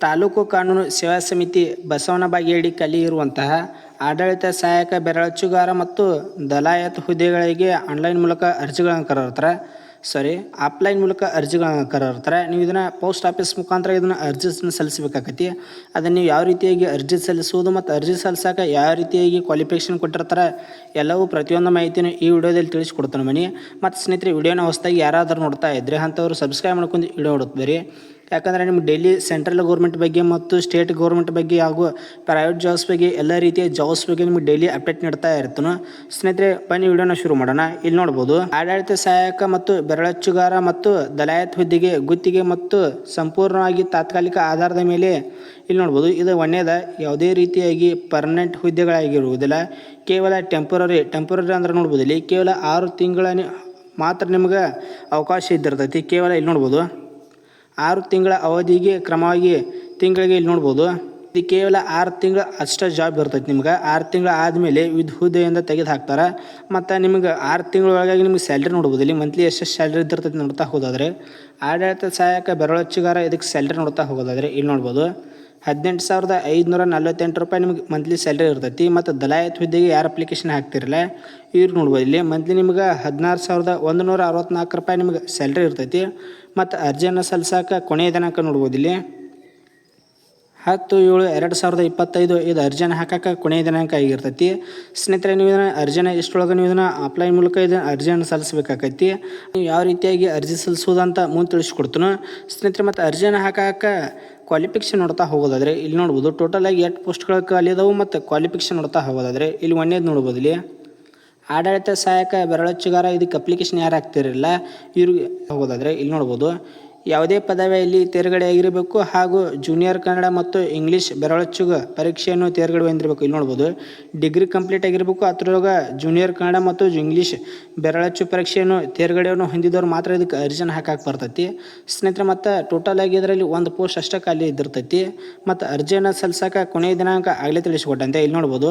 ತಾಲೂಕು ಕಾನೂನು ಸೇವಾ ಸಮಿತಿ ಬಸವನ ಬಾಗೇಡಿ ಕಲಿ ಇರುವಂತಹ ಆಡಳಿತ ಸಹಾಯಕ ಬೆರಳಚ್ಚುಗಾರ ಮತ್ತು ದಲಾಯತ್ ಹುದ್ದೆಗಳಿಗೆ ಆನ್ಲೈನ್ ಮೂಲಕ ಅರ್ಜಿಗಳನ್ನು ಕರೆದಿರ್ತಾರೆ ಸಾರಿ ಆಫ್ಲೈನ್ ಮೂಲಕ ಅರ್ಜಿಗಳನ್ನು ಕರೆದಿರ್ತಾರೆ ನೀವು ಇದನ್ನು ಪೋಸ್ಟ್ ಆಫೀಸ್ ಮುಖಾಂತರ ಇದನ್ನು ಅರ್ಜಿಯನ್ನು ಸಲ್ಲಿಸಬೇಕಾಗತ್ತೆ. ಅದನ್ನು ನೀವು ಯಾವ ರೀತಿಯಾಗಿ ಅರ್ಜಿ ಸಲ್ಲಿಸುವುದು ಮತ್ತು ಅರ್ಜಿ ಸಲ್ಲಿಸೋಕೆ ಯಾವ ರೀತಿಯಾಗಿ ಕ್ವಾಲಿಫಿಕೇಷನ್ ಕೊಟ್ಟಿರ್ತಾರೆ ಎಲ್ಲವೂ ಪ್ರತಿಯೊಂದು ಮಾಹಿತಿನೂ ಈ ವಿಡಿಯೋದಲ್ಲಿ ತಿಳಿಸ್ಕೊಡ್ತಾನೆ ಮನಿ. ಮತ್ತು ಸ್ನೇಹಿತರೆ ವಿಡಿಯೋನ ಹೊಸದಾಗಿ ಯಾರಾದರೂ ನೋಡ್ತಾ ಇದ್ದರೆ ಅಂಥವ್ರು ಸಬ್ಸ್ಕ್ರೈಬ್ ಮಾಡ್ಕೊಂಡು ವಿಡಿಯೋ ನೋಡುತ್ತೀರಿ ಯಾಕಂದರೆ ನಿಮ್ಮ ಡೆಲ್ಲಿ ಸೆಂಟ್ರಲ್ ಗೌರ್ಮೆಂಟ್ ಬಗ್ಗೆ ಮತ್ತು ಸ್ಟೇಟ್ ಗೌರ್ಮೆಂಟ್ ಬಗ್ಗೆ ಹಾಗೂ ಪ್ರೈವೇಟ್ ಜಾಬ್ಸ್ ಬಗ್ಗೆ ಎಲ್ಲ ರೀತಿಯ ಜಾಬ್ಸ್ ಬಗ್ಗೆ ನಿಮ್ಗೆ ಡೈಲಿ ಅಪ್ಡೇಟ್ ನೀಡ್ತಾ ಇರ್ತಾನೆ. ಸ್ನೇಹಿತರೆ, ಬನ್ನಿ ವಿಡಿಯೋನ ಶುರು ಮಾಡೋಣ. ಇಲ್ಲಿ ನೋಡ್ಬೋದು. ಆಡಳಿತ ಸಹಾಯಕ ಮತ್ತು ಬೆರಳಚ್ಚುಗಾರ ಮತ್ತು ದಲಾಯತ್ ಹುದ್ದೆಗೆ ಗುತ್ತಿಗೆ ಮತ್ತು ಸಂಪೂರ್ಣವಾಗಿ ತಾತ್ಕಾಲಿಕ ಆಧಾರದ ಮೇಲೆ ಇಲ್ಲಿ ನೋಡ್ಬೋದು. ಇದು ಒಂದೇದ ಯಾವುದೇ ರೀತಿಯಾಗಿ ಪರ್ಮನೆಂಟ್ ಹುದ್ದೆಗಳಾಗಿರುವುದಿಲ್ಲ. ಕೇವಲ ಟೆಂಪರರಿ ಟೆಂಪರರಿ ಅಂದ್ರೆ ನೋಡ್ಬೋದು ಇಲ್ಲಿ ಕೇವಲ ಆರು ತಿಂಗಳ ಮಾತ್ರ ನಿಮ್ಗೆ ಅವಕಾಶ ಇದ್ದಿರ್ತೈತಿ. ಕೇವಲ ಇಲ್ಲಿ ನೋಡ್ಬೋದು. ಆರು ತಿಂಗಳ ಅವಧಿಗೆ ಕ್ರಮವಾಗಿ ತಿಂಗಳಿಗೆ ಇಲ್ಲಿ ನೋಡ್ಬೋದು. ಇದು ಕೇವಲ ಆರು ತಿಂಗಳ ಅಷ್ಟೇ ಜಾಬ್ ಇರ್ತೈತೆ ನಿಮ್ಗೆ. ಆರು ತಿಂಗಳು ಆದಮೇಲೆ ವಿದ್ ಹುದ್ದೆಯಿಂದ ತೆಗೆದು ಹಾಕ್ತಾರೆ. ಮತ್ತು ನಿಮ್ಗೆ ಆರು ತಿಂಗಳೊಳಗಾಗಿ ನಿಮ್ಗೆ ಸ್ಯಾಲ್ರಿ ನೋಡ್ಬೋದು. ಇಲ್ಲಿ ಮಂತ್ಲಿ ಎಷ್ಟು ಸ್ಯಾಲ್ರಿ ಇದ್ದಿರ್ತೈತೆ ನೋಡ್ತಾ ಹೋದಾದ್ರೆ, ಆಡಳಿತ ಸಹಾಯಕ ಬೆರಳಚ್ಚುಗಾರ ಇದಕ್ಕೆ ಸ್ಯಾಲ್ರಿ ನೋಡ್ತಾ ಹೋಗೋದಾದ್ರೆ ಇಲ್ಲಿ ನೋಡ್ಬೋದು. ಹದಿನೆಂಟು ಸಾವಿರದ ಐದುನೂರ ನಲ್ವತ್ತೆಂಟು ರೂಪಾಯಿ ನಿಮ್ಗೆ ಮಂತ್ಲಿ ಸ್ಯಾಲ್ರಿ ಇರ್ತೈತಿ ಮತ್ತು ದಲಾಯತ್ ಹುದ್ದೆಗೆ ಯಾರು ಅಪ್ಲಿಕೇಶನ್ ಹಾಕ್ತಿರಲ್ಲ ಇವ್ರು ನೋಡ್ಬೋದು. ಇಲ್ಲಿ ಮಂತ್ಲಿ ನಿಮ್ಗೆ ಹದಿನಾರು ಸಾವಿರದ ಒಂದು ನೂರ ಅರವತ್ತ್ನಾಲ್ಕು ರೂಪಾಯಿ ನಿಮ್ಗೆ ಸ್ಯಾಲ್ರಿ ಇರ್ತೈತಿ. ಮತ್ತು ಅರ್ಜಿಯನ್ನು ಸಲ್ಸಕ್ಕೆ ಕೊನೆಯ ದಿನಾಂಕ ನೋಡ್ಬೋದು ಇಲ್ಲಿ. ಹತ್ತು ಏಳು ಎರಡು ಸಾವಿರದ ಇಪ್ಪತ್ತೈದು ಇದು ಅರ್ಜಿಯನ್ನು ಹಾಕಕ್ಕೆ ಕೊನೆಯ ದಿನಾಂಕ ಆಗಿರ್ತೈತಿ. ಸ್ನೇಹಿತರೆ, ನೀವು ಇದನ್ನು ಅರ್ಜಿನ ಇಷ್ಟೊಳಗೆ ನೀವು ಇದನ್ನು ಆಫ್ಲೈನ್ ಮೂಲಕ ಇದನ್ನು ಅರ್ಜಿಯನ್ನು ಸಲ್ಲಿಸಬೇಕಾಕೈತಿ ನೀವು ಯಾವ ರೀತಿಯಾಗಿ ಅರ್ಜಿ ಸಲ್ಲಿಸೋದಂತ ಮುಂದೆ ತಿಳಿಸ್ಕೊಡ್ತೀನಿ. ಸ್ನೇಹಿತರೆ, ಮತ್ತು ಅರ್ಜಿಯನ್ನು ಹಾಕಕ್ಕೆ ಕ್ವಾಲಿಫಿಕೇಷನ್ ನೋಡ್ತಾ ಹೋಗೋದಾದ್ರೆ ಇಲ್ಲಿ ನೋಡ್ಬೋದು ಟೋಟಲಾಗಿ ಎಷ್ಟು ಪೋಸ್ಟ್ಗಳು ಖಾಲಿ ಮತ್ತು ಕ್ವಾಲಿಫಿಕೇಷನ್ ನೋಡ್ತಾ ಹೋಗೋದಾದ್ರೆ ಇಲ್ಲಿ ಒಂದೇದು ನೋಡ್ಬೋದು ಇಲ್ಲಿ. ಆಡಳಿತ ಸಹಾಯಕ ಬೆರಳಚ್ಚುಗಾರ, ಇದಕ್ಕೆ ಅಪ್ಲಿಕೇಶನ್ ಯಾರು ಹಾಕ್ತಿರಲಿಲ್ಲ, ಇವ್ರಿಗೆ ಹೋಗೋದಾದ್ರೆ ಇಲ್ಲಿ ನೋಡ್ಬೋದು. ಯಾವುದೇ ಪದವಿಯಲ್ಲಿ ತೇರ್ಗಡೆ ಆಗಿರಬೇಕು ಹಾಗೂ ಜೂನಿಯರ್ ಕನ್ನಡ ಮತ್ತು ಇಂಗ್ಲೀಷ್ ಬೆರಳಚ್ಚುಗ ಪರೀಕ್ಷೆಯನ್ನು ತೇರ್ಗಡೆ ಹೊಂದಿರಬೇಕು. ಇಲ್ಲಿ ನೋಡ್ಬೋದು ಡಿಗ್ರಿ ಕಂಪ್ಲೀಟ್ ಆಗಿರಬೇಕು ಅದ್ರೊಳಗೆ ಜೂನಿಯರ್ ಕನ್ನಡ ಮತ್ತು ಇಂಗ್ಲೀಷ್ ಬೆರಳಚ್ಚು ಪರೀಕ್ಷೆಯನ್ನು ತೇರ್ಗಡೆಯನ್ನು ಹೊಂದಿದವರು ಮಾತ್ರ ಇದಕ್ಕೆ ಅರ್ಜಿನ ಹಾಕಕ್ಕೆ ಬರ್ತೈತಿ. ಸ್ನೇಹಿತರೆ, ಮತ್ತು ಟೋಟಲ್ ಆಗಿ ಇದರಲ್ಲಿ ಒಂದು ಪೋಸ್ಟ್ ಅಷ್ಟೇ ಖಾಲಿ ಇದ್ದಿರ್ತೈತಿ. ಮತ್ತು ಅರ್ಜಿಯನ್ನು ಸಲ್ಲಿಸೋಕೆ ಕೊನೆಯ ದಿನಾಂಕ ಆಗಲೇ ತಿಳಿಸಿಕೊಟ್ಟಂತೆ. ಇಲ್ಲಿ ನೋಡ್ಬೋದು,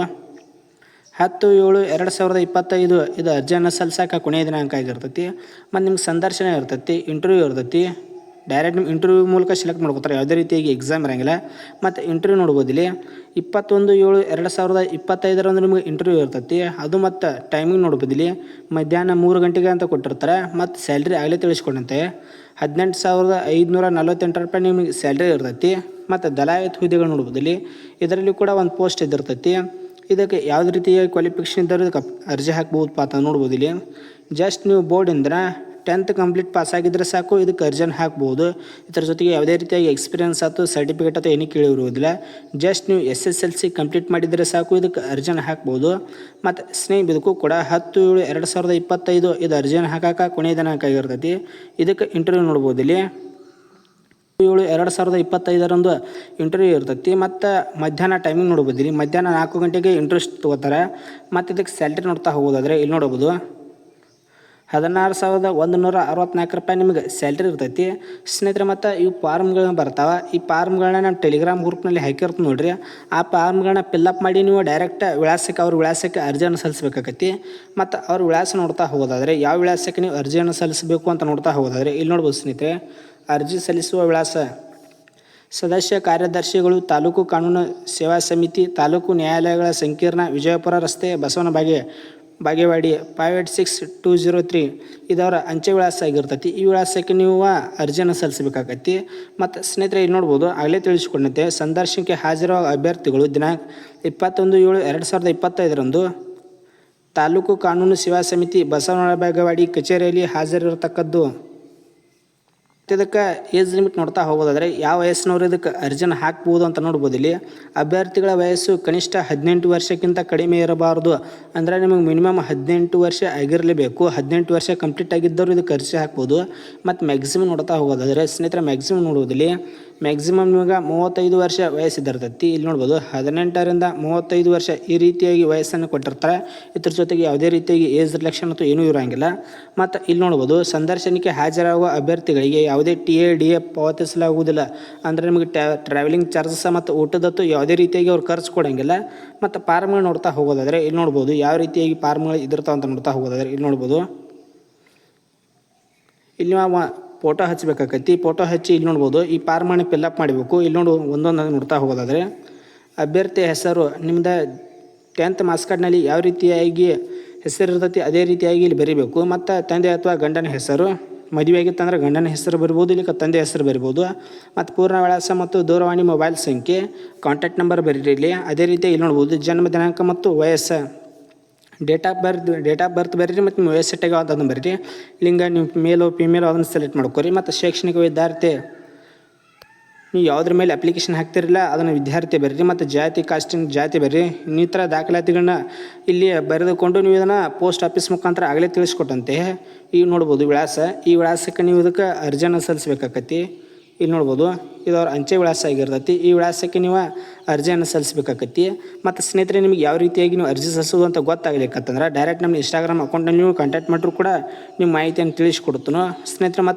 ಹತ್ತು ಏಳು ಎರಡು ಸಾವಿರದ ಇಪ್ಪತ್ತೈದು ಇದು ಅರ್ಜಿಯನ್ನು ಸಲ್ಲಿಸೋಕೆ ಕೊನೆಯ ದಿನಾಂಕ ಆಗಿರ್ತೈತಿ. ಮತ್ತು ನಿಮ್ಗೆ ಸಂದರ್ಶನ ಇರ್ತೈತಿ ಇಂಟರ್ವ್ಯೂ ಇರ್ತೈತಿ. ಡೈರೆಕ್ಟ್ ನಿಮ್ಮ ಇಂಟರ್ವ್ಯೂ ಮೂಲಕ ಸೆಲೆಕ್ಟ್ ಮಾಡ್ಕೋತಾರೆ. ಯಾವುದೇ ರೀತಿಯಾಗಿ ಎಕ್ಸಾಮ್ ಇರೋಂಗಿಲ್ಲ. ಮತ್ತು ಇಂಟರ್ವ್ಯೂ ನೋಡ್ಬೋದು ಇಲ್ಲಿ ಇಪ್ಪತ್ತೊಂದು ಏಳು ಎರಡು ಸಾವಿರದ ಇಪ್ಪತ್ತೈದರಂದು ನಿಮಗೆ ಇಂಟರ್ವ್ಯೂ ಇರ್ತೈತಿ. ಅದು ಮತ್ತು ಟೈಮಿಂಗ್ ನೋಡ್ಬೋದು ಇಲ್ಲಿ ಮಧ್ಯಾಹ್ನ ಮೂರು ಗಂಟೆಗೆ ಅಂತ ಕೊಟ್ಟಿರ್ತಾರೆ. ಮತ್ತು ಸ್ಯಾಲ್ರಿ ಆಗಲೇ ತಿಳಿಸ್ಕೊಂಡಂತೆ. ಹದಿನೆಂಟು ಸಾವಿರದ ಐದುನೂರ ನಲ್ವತ್ತೆಂಟು ರೂಪಾಯಿ ನಿಮಗೆ ಸ್ಯಾಲ್ರಿ ಇರ್ತೈತಿ. ಮತ್ತು ದಲಾಯತ್ ಹುದ್ದೆಗಳು ನೋಡ್ಬೋದು ಇಲ್ಲಿ ಇದರಲ್ಲಿ ಕೂಡ ಒಂದು ಪೋಸ್ಟ್ ಇದ್ದಿರ್ತೈತಿ. ಇದಕ್ಕೆ ಯಾವುದೇ ರೀತಿಯ ಕ್ವಾಲಿಫಿಕೇಷನ್ ಇದ್ದರೂ ಅರ್ಜಿ ಹಾಕ್ಬೋದು ಅಂತ ನೋಡ್ಬೋದು ಇಲ್ಲಿ ಜಸ್ಟ್ ನೀವು ಬೋರ್ಡಿಂದ ಟೆಂತ್ ಕಂಪ್ಲೀಟ್ ಪಾಸ್ ಆಗಿದ್ರೆ ಸಾಕು, ಇದಕ್ಕೆ ಅರ್ಜನ್ ಹಾಕ್ಬೋದು. ಇದರ ಜೊತೆಗೆ ಯಾವುದೇ ರೀತಿಯಾಗಿ ಎಕ್ಸ್ಪೀರಿಯನ್ಸ್ ಆಯ್ತು ಸರ್ಟಿಫಿಕೇಟ್ ಅಥವಾ ಏನೂ ಕೇಳಿರುವುದಿಲ್ಲ. ಜಸ್ಟ್ ನೀವು S S L C complete ಮಾಡಿದರೆ ಸಾಕು, ಇದಕ್ಕೆ ಅರ್ಜನ್ ಹಾಕ್ಬೋದು. ಮತ್ತು ಸ್ನೇಹಿತ ಇದಕ್ಕೂ ಕೂಡ ಹತ್ತು ಏಳು ಎರಡು ಸಾವಿರದ ಇಪ್ಪತ್ತೈದು ಇದು ಅರ್ಜನ್ ಹಾಕಕ್ಕೆ ಕೊನೆಯ ದಿನಾಂಕ ಆಗಿರ್ತೈತಿ. ಇದಕ್ಕೆ ಇಂಟರ್ವ್ಯೂ ನೋಡ್ಬೋದು ಇಲ್ಲಿ. ಏಳು ಎರಡು ಸಾವಿರದ ಇಪ್ಪತ್ತೈದರಂದು ಇಂಟರ್ವ್ಯೂ ಇರ್ತೈತಿ. ಮತ್ತು ಮಧ್ಯಾಹ್ನ ಟೈಮಿಂಗ್ ನೋಡ್ಬೋದು ಇಲ್ಲಿ. ಮಧ್ಯಾಹ್ನ ನಾಲ್ಕು ಗಂಟೆಗೆ ಇಂಟ್ರೆಸ್ಟ್ ತೊಗೋತಾರೆ. ಮತ್ತು ಇದಕ್ಕೆ ಸ್ಯಾಲ್ರಿ ನೋಡ್ತಾ ಹೋಗೋದಾದರೆ ಇಲ್ಲಿ ನೋಡ್ಬೋದು. ಹದಿನಾರು ಸಾವಿರದ ಒಂದು ನೂರ ಅರವತ್ತ್ನಾಲ್ಕು ರೂಪಾಯಿ ನಿಮಗೆ ಸ್ಯಾಲ್ರಿ ಇರ್ತೈತಿ. ಸ್ನೇಹಿತರೆ, ಮತ್ತು ಇವು ಫಾರ್ಮ್ಗಳನ್ನ ಬರ್ತಾವೆ. ಈ ಫಾರ್ಮ್ಗಳನ್ನ ನಾನು ಟೆಲಿಗ್ರಾಮ್ ಗ್ರೂಪ್ನಲ್ಲಿ ಹಾಕಿರ್ತೀನಿ ನೋಡ್ರಿ. ಆ ಫಾರ್ಮ್ಗಳನ್ನ ಪಿಲ್ಲಪ್ ಮಾಡಿ ನೀವು ಡೈರೆಕ್ಟ್ ವಿಳಾಸಕ್ಕೆ ಅವ್ರ ವಿಳಾಸಕ್ಕೆ ಅರ್ಜಿಯನ್ನು ಸಲ್ಲಿಸ್ಬೇಕಾಗತ್ತಿ ಮತ್ತು ಅವ್ರ ವಿಳಾಸ ನೋಡ್ತಾ ಹೋಗೋದಾದ್ರೆ, ಯಾವ ವಿಳಾಸಕ್ಕೆ ನೀವು ಅರ್ಜಿಯನ್ನು ಸಲ್ಲಿಸಬೇಕು ಅಂತ ನೋಡ್ತಾ ಹೋಗೋದಾದ್ರೆ, ಇಲ್ಲಿ ನೋಡ್ಬೋದು ಸ್ನೇಹಿತರೆ, ಅರ್ಜಿ ಸಲ್ಲಿಸುವ ವಿಳಾಸ. ಸದಸ್ಯ ಕಾರ್ಯದರ್ಶಿಗಳು, ತಾಲೂಕು ಕಾನೂನು ಸೇವಾ ಸಮಿತಿ, ತಾಲೂಕು ನ್ಯಾಯಾಲಯಗಳ ಸಂಕೀರ್ಣ ವಿಜಯಪುರ ರಸ್ತೆ, Basavana ಬಾಗೆ Bagewadi five eight six two zero three ಇದವರ ಅಂಚೆ ವಿಳಾಸ ಆಗಿರ್ತೈತಿ. ಈ ವಿಳಾಸಕ್ಕೆ ನೀವು ಅರ್ಜಿಯನ್ನು ಸಲ್ಲಿಸಬೇಕಾಗತ್ತಿ ಮತ್ತು ಸ್ನೇಹಿತರೆ, ಇಲ್ಲಿ ನೋಡ್ಬೋದು, ಆಗಲೇ ತಿಳಿಸಿಕೊಂಡಂತೆ, ಸಂದರ್ಶನಕ್ಕೆ ಹಾಜರಾಗುವ ಅಭ್ಯರ್ಥಿಗಳು ದಿನಾಂಕ ಇಪ್ಪತ್ತೊಂದು ಏಳು ಎರಡು ಸಾವಿರದ ಇಪ್ಪತ್ತೈದರಂದು ತಾಲೂಕು ಕಾನೂನು ಸೇವಾ ಸಮಿತಿ ಬಸವನ ಬಾಗೇವಾಡಿ ಕಚೇರಿಯಲ್ಲಿ ಹಾಜರಿರತಕ್ಕದ್ದು ಇದಕ್ಕೆ ಏಜ್ ಲಿಮಿಟ್ ನೋಡ್ತಾ ಹೋಗೋದಾದ್ರೆ ಯಾವ ವಯಸ್ಸಿನವರು ಇದಕ್ಕೆ ಅರ್ಜಿನ ಹಾಕ್ಬೋದು ಅಂತ ನೋಡ್ಬೋದು ಇಲ್ಲಿ. ಅಭ್ಯರ್ಥಿಗಳ ವಯಸ್ಸು ಕನಿಷ್ಠ ಹದಿನೆಂಟು ವರ್ಷಕ್ಕಿಂತ ಕಡಿಮೆ ಇರಬಾರ್ದು. ಅಂದರೆ ನಿಮಗೆ ಮಿನಿಮಮ್ ಹದಿನೆಂಟು ವರ್ಷ ಆಗಿರಲೇಬೇಕು. ಹದಿನೆಂಟು ವರ್ಷ ಕಂಪ್ಲೀಟ್ ಆಗಿದ್ದವರು ಇದಕ್ಕೆ ಅರ್ಜಿ ಹಾಕ್ಬೋದು. ಮತ್ತು ಮ್ಯಾಕ್ಸಿಮಮ್ ನೋಡ್ತಾ ಹೋಗೋದಾದ್ರೆ, ಸ್ನೇಹಿತರೆ ಮ್ಯಾಕ್ಸಿಮಮ್ ನೋಡೋದಿಲ್ಲಿ ಮ್ಯಾಕ್ಸಿಮಮ್ ನಿಮಗೆ ಮೂವತ್ತೈದು ವರ್ಷ ವಯಸ್ಸಿದ್ದಿರ್ತೈತಿ. ಇಲ್ಲಿ ನೋಡ್ಬೋದು ಹದಿನೆಂಟರಿಂದ ಮೂವತ್ತೈದು ವರ್ಷ ಈ ರೀತಿಯಾಗಿ ವಯಸ್ಸನ್ನು ಕೊಟ್ಟಿರ್ತಾರೆ. ಇದ್ರ ಜೊತೆಗೆ ಯಾವುದೇ ರೀತಿಯಾಗಿ ಏಜ್ ರಿಲೆಕ್ಷನ್ ಅಥವಾ ಏನೂ ಇರೋಂಗಿಲ್ಲ. ಮತ್ತು ಇಲ್ಲಿ ನೋಡ್ಬೋದು ಸಂದರ್ಶನಕ್ಕೆ ಹಾಜರಾಗುವ ಅಭ್ಯರ್ಥಿಗಳಿಗೆ ಯಾವುದೇ ಟಿ ಎ, ಡಿ ಎ ಪಾವತಿಸಲಾಗುವುದಿಲ್ಲ. ಅಂದರೆ ನಿಮಗೆ ಟ್ಯಾ ಟ್ರಾವೆಲಿಂಗ್ ಚಾರ್ಜಸ್ ಮತ್ತು ಊಟದತ್ತು ಯಾವುದೇ ರೀತಿಯಾಗಿ ಅವ್ರು ಖರ್ಚು ಕೊಡೋಂಗಿಲ್ಲ. ಮತ್ತು ಫಾರ್ಮ್ಗಳು ನೋಡ್ತಾ ಹೋಗೋದಾದರೆ ಇಲ್ಲಿ ನೋಡ್ಬೋದು ಯಾವ ರೀತಿಯಾಗಿ ಫಾರ್ಮ್ಗಳು ಇದಿರ್ತಾವ ಅಂತ ನೋಡ್ತಾ ಹೋಗೋದಾದರೆ ಇಲ್ಲಿ ನೋಡ್ಬೋದು. ಇಲ್ಲಿ ಫೋಟೋ ಹಚ್ಚಬೇಕಾಕೈತಿ ಫೋಟೋ ಹಚ್ಚಿ ಇಲ್ಲಿ ನೋಡ್ಬೋದು, ಈ ಫಾರ್ಮನ್ನು ಫಿಲ್ಲಪ್ ಮಾಡಬೇಕು. ಇಲ್ಲಿ ನೋಡು, ಒಂದೊಂದು ನೋಡ್ತಾ ಹೋಗೋದಾದರೆ, ಅಭ್ಯರ್ಥಿ ಹೆಸರು, ನಿಮ್ದು ಟೆಂತ್ ಮಾರ್ಕ್ಸ್ ಕಾರ್ಡ್ನಲ್ಲಿ ಯಾವ ರೀತಿಯಾಗಿ ಹೆಸರು ಇರ್ತೈತಿ, ಅದೇ ರೀತಿಯಾಗಿ ಇಲ್ಲಿ ಬರೀಬೇಕು. ಮತ್ತು ತಂದೆ ಅಥವಾ ಗಂಡನ ಹೆಸರು, ಮದುವೆ ಆಗಿತ್ತಂದ್ರೆ ಗಂಡನ ಹೆಸರು ಬರ್ಬೋದು ಇಲ್ಲಿ ತಂದೆ ಹೆಸರು ಬರ್ಬೋದು. ಮತ್ತು ಪೂರ್ಣ ವಿಳಾಸ ಮತ್ತು ದೂರವಾಣಿ ಮೊಬೈಲ್ ಸಂಖ್ಯೆ ಕಾಂಟ್ಯಾಕ್ಟ್ ನಂಬರ್ ಬರೀರಿ ಇಲ್ಲಿ. ಅದೇ ರೀತಿ ಇಲ್ಲಿ ನೋಡ್ಬೋದು, ಜನ್ಮ ದಿನಾಂಕ ಮತ್ತು ವಯಸ್ಸು. Date of birth date of birth ಬರೀರಿ ಮತ್ತು ನಿಮ್ಮ ವಯಸ್ಸಿಟ್ಟಾಗ ಅದನ್ನು ಬರೀರಿ. ಲಿಂಗ ನೀವು ಮೇಲು ಫಿಮೇಲು ಅದನ್ನು ಸೆಲೆಕ್ಟ್ ಮಾಡ್ಕೊರಿ. ಮತ್ತು ಶೈಕ್ಷಣಿಕ ವಿದ್ಯಾರ್ಥಿ, ನೀವು ಯಾವುದ್ರ ಮೇಲೆ ಅಪ್ಲಿಕೇಶನ್ ಹಾಕ್ತಿರಲಿಲ್ಲ, ಅದನ್ನು ವಿದ್ಯಾರ್ಥಿ ಬರ್ರಿ. ಮತ್ತು ಜಾತಿ ಕಾಸ್ಟಿಂಗ್ ಜಾತಿ ಬರ್ರಿ. ಇನ್ನಿತರ ದಾಖಲಾತಿಗಳನ್ನ ಇಲ್ಲಿ ಬರೆದುಕೊಂಡು ನೀವು ಇದನ್ನು ಪೋಸ್ಟ್ ಆಫೀಸ್ ಮುಖಾಂತರ ಆಗಲೇ ತಿಳಿಸ್ಕೊಟ್ಟಂತೆ. ಈಗ ನೋಡ್ಬೋದು ವಿಳಾಸ. ಈ ವಿಳಾಸಕ್ಕೆ ನೀವು ಇದಕ್ಕೆ ಅರ್ಜಿಯನ್ನು ಸಲ್ಲಿಸ್ಬೇಕಾಕತಿ ಇಲ್ಲಿ ನೋಡ್ಬೋದು, ಇದು ಅವ್ರ ಅಂಚೆ ವಿಳಾಸ ಆಗಿರ್ತೈತಿ. ಈ ವಿಳಾಸಕ್ಕೆ ನೀವು ಅರ್ಜಿಯನ್ನು ಸಲ್ಲಿಸಬೇಕಾಗತ್ತಿ ಮತ್ತು ಸ್ನೇಹಿತರೆ, ನಿಮಗೆ ಯಾವ ರೀತಿಯಾಗಿ ನೀವು ಅರ್ಜಿ ಸಲ್ಲಿಸೋದು ಅಂತ ಗೊತ್ತಾಗಲಿಕ್ಕಂತಂದ್ರೆ ಡೈರೆಕ್ಟ್ ನಮ್ಮ ಇನ್ಸ್ಟಾಗ್ರಾಮ್ ಅಕೌಂಟಲ್ಲಿ ನೀವು ಕಾಂಟ್ಯಾಕ್ಟ್ ಮಾಡಿದ್ರು ಕೂಡ ನಿಮ್ಮ ಮಾಹಿತಿಯನ್ನು ತಿಳಿಸ್ಕೊಡ್ತೀನೋ. ಸ್ನೇಹಿತರೆ, ಮತ್ತು